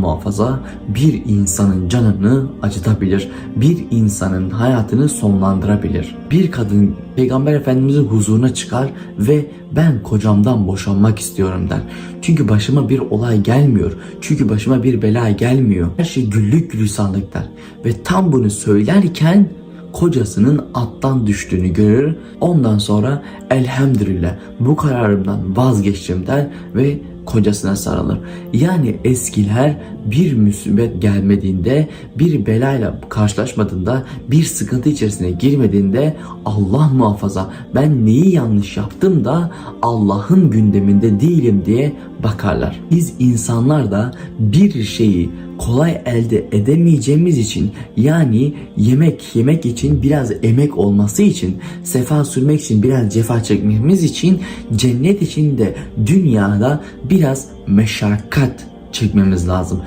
muhafaza bir insanın canını acıtabilir. Bir insanın hayatını sonlandırabilir. Bir kadın Peygamber Efendimizin huzuruna çıkar ve ben kocamdan boşanmak istiyorum der. Çünkü başıma bir olay gelmiyor. Çünkü başıma bir bela gelmiyor. Her şey güllük gülistanlık der. Ve tam bunu söylerken kocasının attan düştüğünü görür. Ondan sonra elhamdülillah bu kararımdan vazgeçtim der ve kocasına sarılır. Yani eskiler bir musibet gelmediğinde, bir belayla karşılaşmadığında, bir sıkıntı içerisine girmediğinde Allah muhafaza ben neyi yanlış yaptım da Allah'ın gündeminde değilim diye bakarlar. Biz insanlar da bir şeyi kolay elde edemeyeceğimiz için yani yemek yemek için biraz emek olması için sefa sürmek için biraz cefa çekmemiz için cennet için de dünyada biraz meşakkat çekmemiz lazım.